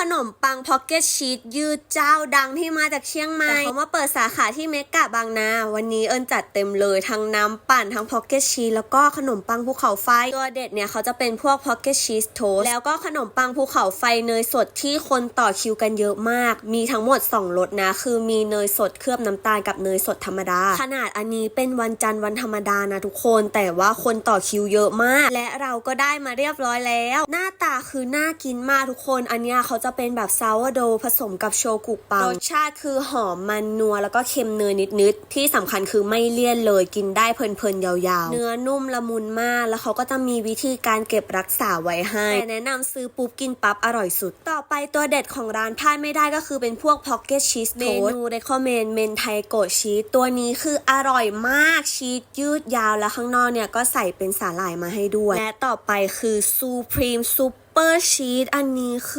ขนมปังพ็อกเก็ตชีสยืดเจ้าดังที่มาจากเชียงใหม่ แต่เขามาเปิดสาขาที่เมกะบางนา วันนี้เอิญจัดเต็มเลยทั้งน้ำปั่นทั้งพ็อกเก็ตชีสแล้วก็ขนมปังภูเขาไฟ ตัวเด็ดเนี่ยเขาจะเป็นพวกพ็อกเก็ตชีสโทสแล้วก็ขนมปังภูเขาไฟเนยสดที่คนต่อคิวกันเยอะมาก มีทั้งหมด 2รสนะ คือมีเนยสดเคลือบน้ำตาลกับเนยสดธรรมดา ขนาดอันนี้เป็นวันจันทร์วันธรรมดานะทุกคน แต่ว่าคนต่อคิวเยอะมาก และเราก็ได้มาเรียบร้อยแล้ว หน้าตาคือน่ากินมากทุกคน อันนี้เขาจะเป็นแบบซาวโดผสมกับโชกุปังรสชาติคือหอมมันนัวแล้วก็เค็มเนยนิดๆที่สำคัญคือไม่เลี่ยนเลยกินได้เพลินๆยาวๆ เนื้อนุ่มละมุนมาก แล้วเขาก็จะมีวิธีการเก็บรักษาไว้ให้แต่แนะนำซื้อปุ๊บกินปั๊บอร่อยสุด ต่อไปตัวเด็ดของร้านพลาดไม่ได้ก็คือเป็นพวกพ็อกเก็ตชีสเมนูเรคคอมเมนเมนไทโกชีสตัวนี้คืออร่อยมากชีสยืดยาวแล้วข้างนอกเนี่ยก็ใส่เป็นสาหร่ายมาให้ด้วย และต่อไปคือซูพรีมซูเปอร์ชีสอันนี้คือ